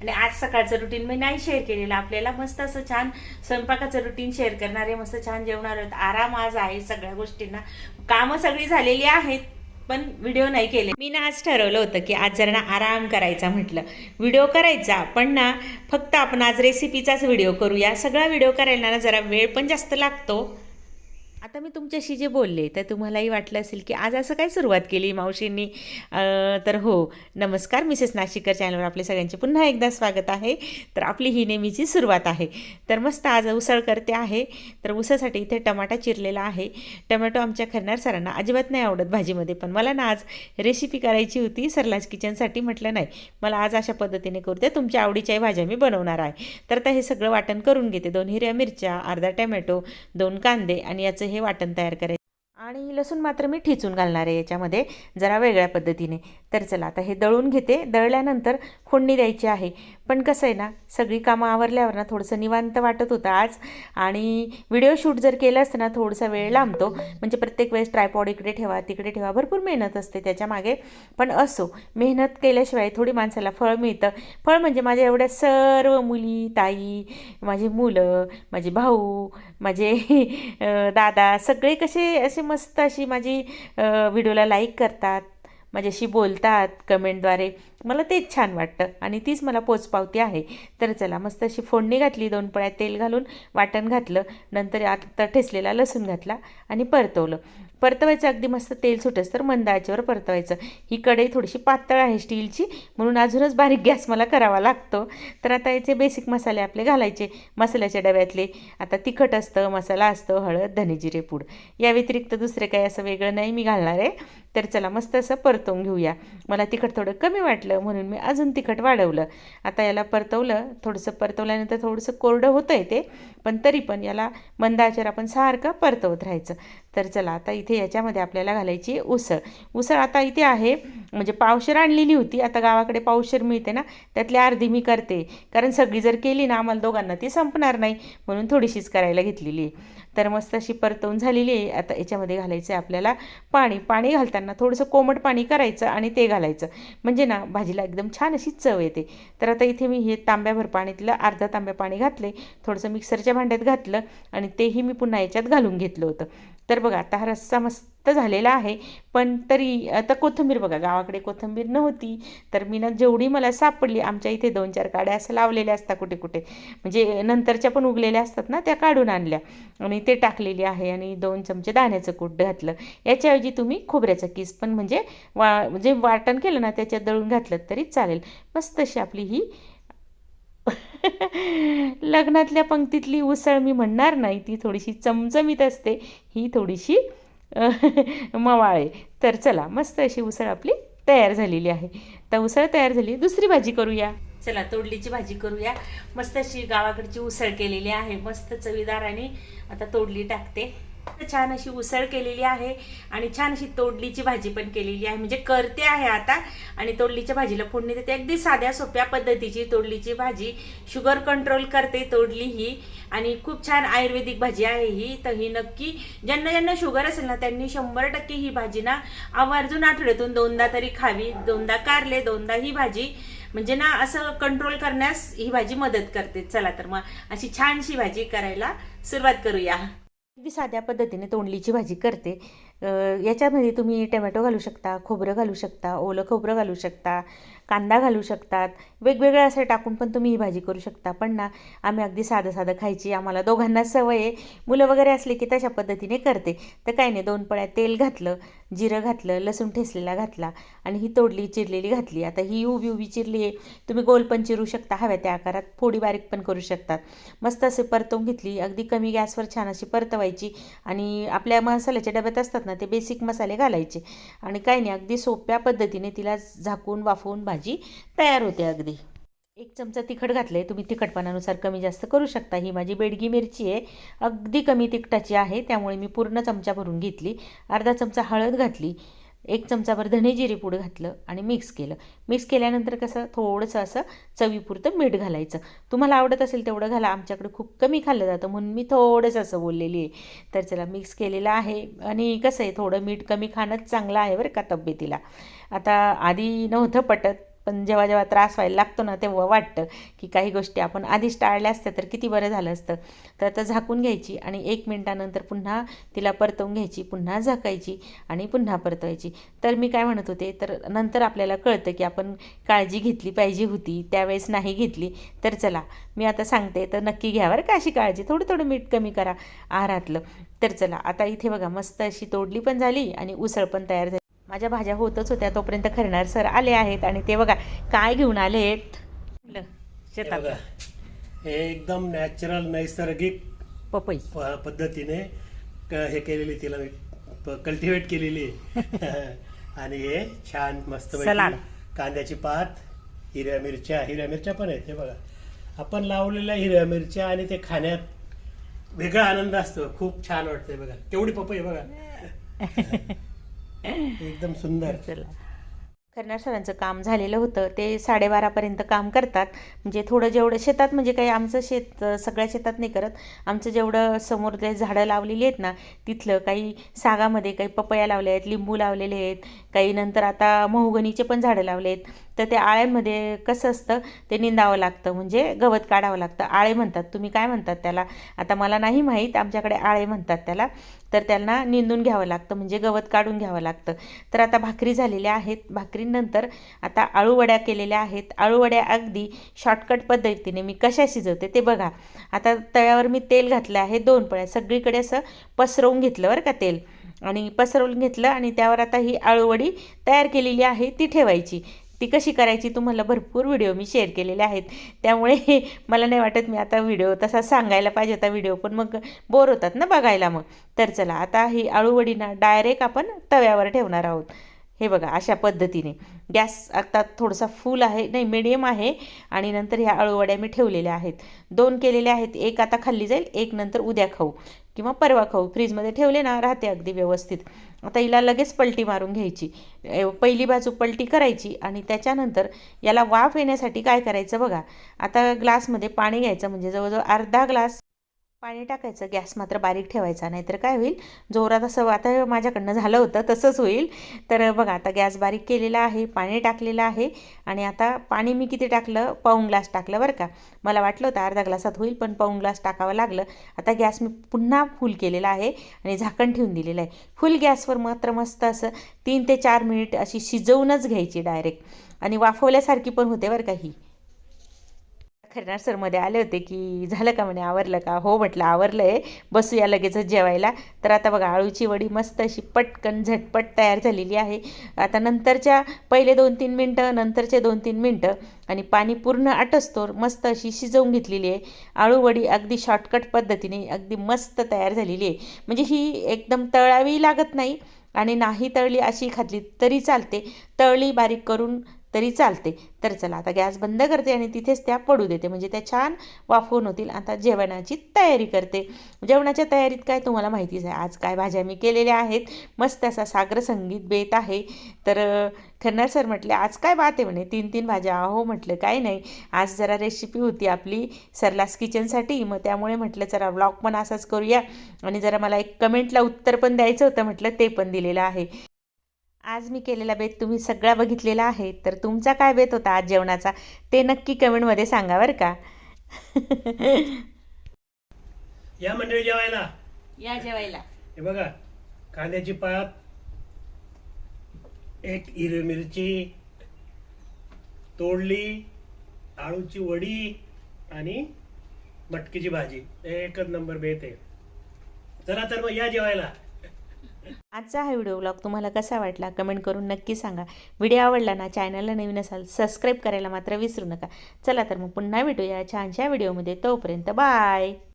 आणि आज सकाळचं रुटीन मी नाही शेअर केलेलं आपल्याला. मस्त असं छान स्वयंपाकाचं रुटीन शेअर करणारे मस्त छान जेवणार आहेत. आराम आज आहे सगळ्या गोष्टींना. कामं सगळी झालेली आहेत पण व्हिडिओ नाही केले. मी ना आज ठरवलं होतं की आज जरा ना आराम करायचा म्हटलं. व्हिडिओ करायचा पण ना फक्त आपण आज रेसिपीचाच व्हिडिओ करूया. सगळा व्हिडिओ करायला ना जरा वेळ पण जास्त लागतो. आता मी तुमच्याशी जे बोलले तर तुम्हालाही वाटलं असेल की आज असं काय सुरुवात केली मावशींनी? तर हो नमस्कार मिसेस नाशिकर चॅनलवर आपले सगळ्यांचे पुन्हा एकदा स्वागत आहे. तर आपली ही नेहमीची सुरुवात आहे. तर मस्त आज उसळ करते आहे. तर उसासाठी इथे टमाटा चिरलेला आहे. टमॅटो आमच्या खरणार सरांना अजिबात नाही आवडत भाजीमध्ये पण मला ना आज रेसिपी करायची होती सरलाज किचनसाठी म्हटलं नाही. मला आज अशा पद्धतीने करू द्या तुमच्या आवडीच्याही भाज्या मी बनवणार आहे. तर आता हे सगळं वाटण करून घेते. दोन हिरव्या मिरच्या अर्धा टमॅटो दोन कांदे आणि याचं हे वाटण तयार करायचं. आणि लसूण मात्र मी ठिचून घालणार आहे याच्यामध्ये जरा वेगळ्या पद्धतीने. तर चला आता हे दळून घेते. दळल्यानंतर फोडणी द्यायची आहे. पण कसं आहे ना सगळी कामं आवरल्यावर ना थोडंसं निवांत वाटत होतं आज. आणि व्हिडिओ शूट जर केलं असतं ना थोडासा वेळ लांबतो. म्हणजे प्रत्येक वेळेस ट्रायपॉड इकडे ठेवा तिकडे ठेवा. भरपूर मेहनत असते त्याच्यामागे पण असो मेहनत केल्याशिवाय थोडी माणसाला फळ मिळतं. फळ म्हणजे माझ्या एवढ्या सर्व मुली ताई माझी मुलं माझे भाऊ माझे दादा सगळे कसे असे मस्त अशी माझी व्हिडिओला लाईक करतात. माझ्याशी बोलतात कमेंटद्वारे. मला तेच छान वाटतं आणि तीच मला पोचपावती आहे. तर चला मस्त अशी फोडणी घातली दोन पळ्या तेल घालून वाटण घातलं नंतर आता ठेसलेला लसूण घातला आणि परतवलं. परतवायचं अगदी मस्त तेल सुटस तर मंद आचेवर परतवायचं. ही कढई थोडीशी पातळ आहे स्टीलची म्हणून अजूनच बारीक गॅस मला करावा लागतो. तर आता याचे बेसिक मसाले आपले घालायचे मसाल्याच्या डब्यातले. आता तिखट असतं मसाला असतं हळद धनेजिरे पूड. या व्यतिरिक्त दुसरे काही असं वेगळं नाही मी घालणार आहे. तर चला मस्त असं परतवून घेऊया. मला तिखट थोडं कमी वाटलं म्हणून मी अजून तिखट वाढवलं. आता याला परतवलं थोडंसं परतवल्यानंतर थोडंसं कोरडं होतं आहे ते पण तरी पण याला मंद आपण सारखं परतवत राहायचं. तर चला आता इथे याच्यामध्ये आपल्याला घालायची उसळ. उसळ आता इथे आहे म्हणजे पावशेर आणलेली होती आता गावाकडे पावशेर मिळते ना त्यातली अर्धी मी करते. कारण सगळी जर केली ना आम्हाला दोघांना ती संपणार नाही म्हणून थोडीशीच करायला घेतलेली आहे. तर मस्त अशी परतवून झालेली आहे. आता याच्यामध्ये घालायचं आहे आपल्याला पाणी. पाणी घालताना थोडंसं कोमट पाणी करायचं आणि ते घालायचं. म्हणजे ना भाजीला एकदम छान अशी चव येते. तर आता इथे मी हे तांब्याभर तिला अर्धा तांब्या पाणी घातले थोडंसं मिक्सरच्या भांड्यात घातलं आणि तेही मी पुन्हा याच्यात घालून घेतलं होतं. तर बघा आता हा रस्सा मस्त झालेला आहे. पण तरी आता कोथिंबीर बघा गावाकडे कोथिंबीर नव्हती. तर मी ना जेवढी मला सापडली आमच्या इथे दोन चार काड्या असं लावलेल्या असतात कुठे कुठे. म्हणजे नंतरच्या पण उगलेल्या असतात ना त्या काढून आणल्या. आणि ते टाकलेली आहे आणि दोन चमचे दाण्याचं कूट घातलं. याच्याऐवजी तुम्ही खोबऱ्याचं किस पण म्हणजे वा जे वाटण केलं ना त्याच्यात दळून घातलं तरी चालेल. मस्त अशी आपली ही लग्नातल्या पंक्तीतली उसळ मी म्हणणार नाही ती थोडीशी चमचमीत असते ही थोडीशी मवाळे. तर चला मस्त अशी उसळ आपली तयार झालेली आहे. तर उसळ तयार झाली दुसरी भाजी करूया. चला तोडलीची भाजी करूया. मस्त अशी गावाकडची उसळ केलेली आहे मस्त चवीदार आणि आता तोडली टाकते. छान अशी उसळ केलेली आहे आणि छान अशी तोडलीची भाजी पण केलेली आहे. म्हणजे करते आहे आता आणि तोडलीच्या भाजीला फोडणी देते. अगदी साध्या सोप्या पद्धतीची तोडलीची भाजी. शुगर कंट्रोल करते तोडली ही. आणि खूप छान आयुर्वेदिक भाजी आहे ही. तर ही नक्की ज्यांना ज्यांना शुगर असेल ना त्यांनी शंभर टक्के ही भाजी ना आवर्जून आठवड्यातून दोनदा तरी खावी. दोनदा कारले दोनदा ही भाजी. म्हणजे ना असं कंट्रोल करण्यास ही भाजी मदत करते. चला तर मग अशी छानशी भाजी करायला सुरुवात करूया. अगदी साध्या पद्धतीने तोंडलीची भाजी करते. याच्यामध्ये तुम्ही टमॅटो घालू शकता खोबरं घालू शकता ओलं खोबरं घालू शकता कांदा घालू शकतात. वेगवेगळं असं टाकून पण तुम्ही ही भाजी करू शकता. पण ना आम्ही अगदी साधं साधं खायची आम्हाला दोघांना सवय आहे. मुलं वगैरे असले की तशा पद्धतीने करते. तर काही नाही दोन पळ्या तेल घातलं जिरं घातलं लसूण ठेसलेला घातला आणि ही तोडली चिरलेली घातली. आता ही उभी उभी चिरली आहे. तुम्ही गोल पण चिरू शकता हव्या त्या आकारात. फोडी बारीक पण करू शकतात. मस्त असे परतवून घेतली. अगदी कमी गॅसवर छान अशी परतवायची आणि आपल्या मसाल्याच्या डब्यात असतात ना ते बेसिक मसाले घालायचे. आणि काही नाही अगदी सोप्या पद्धतीने तिला झाकून वाफवून भाजी तयार होते अगदी. एक चमचा तिखट घातले तुम्ही तिखटपणानुसार कमी जास्त करू शकता. ही माझी बेडगी मिरची आहे. अगदी कमी तिखटाची आहे त्यामुळे मी पूर्ण चमचा भरून घेतली. अर्धा चमचा हळद घातली एक चमचाभर धने जिरे पूड घातलं आणि मिक्स केलं. मिक्स केल्यानंतर कसं थोडंसं असं चवीपुरतं मीठ घालायचं. तुम्हाला आवडत असेल तेवढं घाला आमच्याकडे खूप कमी खाल्लं जातं म्हणून मी थोडंसं असं बोललेली आहे. तर चला मिक्स केलेलं आहे आणि कसं आहे थोडं मीठ कमी खाणंच चांगलं आहे बरं का तब्येतीला. आता आधी नव्हतं पटत पण जेव्हा जेव्हा त्रास व्हायला लागतो ना तेव्हा वाटतं की काही गोष्टी आपण आधीच टाळल्या असत्या तर किती बरं झालं असतं. तर आता झाकून घ्यायची आणि एक मिनटानंतर पुन्हा तिला परतवून घ्यायची पुन्हा झाकायची आणि पुन्हा परतवायची. तर मी काय म्हणत होते तर नंतर आपल्याला कळतं की आपण काळजी घेतली पाहिजे होती त्यावेळेस नाही घेतली तर चला मी आता सांगते. तर नक्की घ्या बरं का अशी काळजी थोडं थोडं मीठ कमी करा आहारातलं. तर चला आता इथे बघा मस्त अशी तोडली पण झाली आणि उसळ पण तयार झाली. माझ्या भाज्या होतच होत्या तोपर्यंत खरणार सर आले आहेत आणि ते बघा काय घेऊन आले आहेत. हे शेतात. हे एकदम नॅचरल नैसर्गिक पपई. पद्धतीने हे केलेली तिला कल्टिवेट केलेली. आणि हे छान मस्त सलाड. कांद्याची पात हिरव्या मिरच्या हिरव्या मिरच्या पण आहेत हे बघा. आपण लावलेल्या हिरव्या मिरच्या आणि ते खाण्यात वेगळा आनंद असतो. खूप छान वाटतंय बघा. केवढी पपई आहे बघा. एकदम सुंदर. चला. खरणार सरांचं काम झालेलं होतं. ते साडेबारापर्यंत काम करतात. म्हणजे थोडं जेवढं शेतात म्हणजे काही आमचं शेत सगळ्या शेतात नाही करत. आमचं जेवढं समोर ते झाडं लावलेली आहेत ना तिथलं काही सागामध्ये काही पपया लावले आहेत लिंबू लावलेले आहेत. काही नंतर आता मोहगणीचे पण झाडं लावले आहेत तर त्या आळ्यामध्ये कसं असतं ते निंदावं लागतं. म्हणजे गवत काढावं लागतं. आळे म्हणतात. तुम्ही काय म्हणतात त्याला? आता मला नाही माहीत. आमच्याकडे आळे म्हणतात त्याला. तर त्यांना निंदून घ्यावं लागतं. म्हणजे गवत काढून घ्यावं लागतं. तर आता भाकरी झालेल्या आहेत. भाकरीनंतर आता आळूवड्या केलेल्या आहेत. आळूवड्या अगदी शॉर्टकट पद्धतीने मी कशा शिजवते ते बघा. आता तव्यावर मी तेल घातलं आहे. दोन पळ्या. सगळीकडे असं पसरवून घेतलं बरं का तेल. आणि पसरवून घेतलं आणि त्यावर आता ही आळूवडी तयार केलेली आहे. ती ठेवायची. ती कशी करायची तुम्हाला भरपूर व्हिडिओ मी शेअर केलेले आहेत. त्यामुळे मला नाही वाटत मी आता व्हिडिओ तसा सांगायला पाहिजे होता व्हिडिओ पण मग बोर होतात ना बघायला मग. तर चला आता ही आळूवडीना डायरेक्ट आपण तव्यावर ठेवणार आहोत. हे बघा अशा पद्धतीने. गॅस आता थोडासा फुल आहे नाही मिडियम आहे आणि नंतर ह्या आळूवड्या मी ठेवलेल्या आहेत. दोन केलेल्या आहेत एक आता खाल्ली जाईल एक नंतर उद्या खाऊ. किंवा परवा खाऊ फ्रीजमध्ये ठेवले ना राहते अगदी व्यवस्थित. आता हिला लगेच पलटी मारून घ्यायची. पहिली बाजू पलटी करायची आणि त्याच्यानंतर याला वाफ येण्यासाठी काय करायचं बघा. आता ग्लासमध्ये पाणी घ्यायचं म्हणजे जवळजवळ अर्धा ग्लास पाणी टाकायचं गॅस मात्र बारीक ठेवायचा नाहीतर काय होईल? जोरात असं आता माझ्याकडनं झालं होतं तसंच होईल. तर बघा आता गॅस बारीक केलेला आहे पाणी टाकलेलं आहे आणि आता पाणी मी किती टाकलं? पाऊण ग्लास टाकलं बरं का. मला वाटलं होतं अर्धा ग्लासात होईल पण पाऊण ग्लास टाकावं लागलं. आता गॅस मी पुन्हा फुल केलेला आहे आणि झाकण ठेवून दिलेलं आहे. फुल गॅसवर मात्र मस्त असं तीन ते चार मिनिट अशी शिजवूनच घ्यायची डायरेक्ट. आणि वाफवल्यासारखी पण होते बरं का ही. खरणार सरमध्ये आले होते की झालं का म्हणे आवरलं का? हो म्हटलं आवरलं आहे बसूया लगेचच जेवायला. तर आता बघा आळूची वडी मस्त अशी पटकन झटपट तयार झालेली आहे. आता नंतरच्या पहिले दोन तीन मिनटं नंतरचे दोन तीन मिनटं आणि पाणी पूर्ण आटसतोर मस्त अशी शिजवून घेतलेली आहे. आळू वडी अगदी शॉर्टकट पद्धतीने अगदी मस्त तयार झालेली आहे. म्हणजे ही एकदम तळावी लागत नाही आणि नाही तळली अशी खाल्ली तरी चालते. तळली बारीक करून तरी चालते. तर चला आता गॅस बंद करते आणि तिथेच त्या पडू देते. म्हणजे त्या छान वाफवून होतील. आता जेवणाची तयारी करते. जेवणाच्या तयारीत काय तुम्हाला माहितीच आहे. आज काय भाज्या मी केलेल्या आहेत. मस्त असा सागर संगीत बेत आहे. तर अं, खन्नार सर म्हटले आज काय बात आहे म्हणे. तीन तीन भाज्या. अहो म्हटलं काय नाही. आज जरा रेसिपी होती आपली सरलास किचनसाठी मग त्यामुळे म्हटलं जरा ब्लॉग पण असाच करूया. आणि जरा मला एक कमेंटला उत्तर पण द्यायचं होतं. म्हटलं ते पण दिलेलं आहे. आज मी केलेला बेत तुम्ही सगळा बघितलेला आहे. तर तुमचा काय बेत होता आज जेवणाचा? ते नक्की कमेंटमध्ये सांगा बरं का. या मंडळी जेवायला. या जेवायला. हे बघा कांद्याची पात एक हिरवी मिरची तोडली आळूची वडी आणि मटकीची भाजी. एकच नंबर बेत आहे. चला तर मग या जेवायला. आजचा हा व्हिडिओ ब्लॉग तुम्हाला कसा वाटला कमेंट करून नक्की सांगा. व्हिडिओ आवडला ना चॅनलला नवीन असाल सबस्क्राईब करायला मात्र विसरू नका. चला तर मग पुन्हा भेटूया छानशा व्हिडिओमध्ये. तोपर्यंत बाय